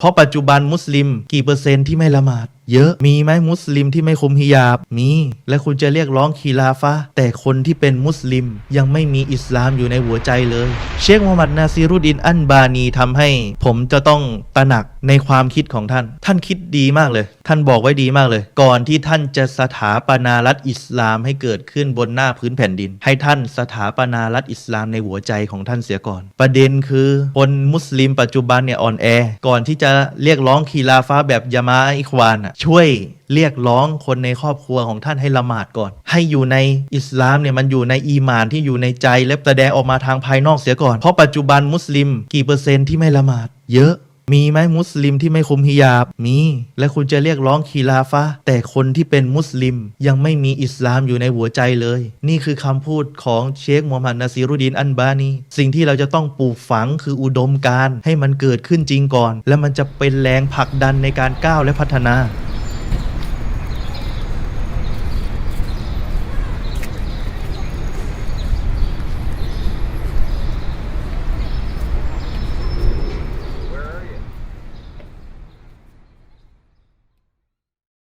เพราะปัจจุบันมุสลิมกี่เปอร์เซ็นต์ที่ไม่ละหมาด เยอะมีไหมมุสลิมที่ไม่คุมฮิญาบมี และคุณจะเรียกร้องคีลาฟะแต่คนที่เป็นมุสลิมยังไม่มีอิสลามอยู่ในหัวใจเลย เชคมูฮัมหมัดนาซีรุดินอันบานีทำให้ ผมจะต้องตระหนักในความคิดของท่าน ท่านคิดดีมากเลย ท่านบอกไว้ดีมากเลย ก่อนที่ท่านจะสถาปนารัฐอิสลามให้เกิดขึ้นบนหน้าพื้นแผ่นดิน ให้ท่านสถาปนารัฐอิสลามในหัวใจของท่านเสียก่อน ประเด็นคือคนมุสลิมปัจจุบันเนี่ยอ่อนแอ ก่อนที่จะเรียกร้องคีลาฟะห์แบบยามาอิควานอะช่วยเรียกร้องคนในครอบครัวของท่านให้ละหมาดก่อน ให้อยู่ในอิสลามเนี่ยมันอยู่ในอีมานที่อยู่ในใจ และแสดงออกมาทางภายนอกเสียก่อน เพราะปัจจุบันมุสลิม กี่เปอร์เซ็นต์ที่ไม่ละหมาด เยอะมีไหมมุสลิมที่ไม่คุมฮิญาบมี และคุณจะเรียกร้องคีลาฟะแต่คนที่เป็นมุสลิมยังไม่มีอิสลามอยู่ในหัวใจเลย นี่คือคำพูดของเชคมูฮัมหมัดนาซีรุดดินอันบานีสิ่งที่เราจะต้องปลูกฝังคืออุดมการให้มันเกิดขึ้นจริงก่อน และมันจะเป็นแรงผลักดันในการก้าวและพัฒนา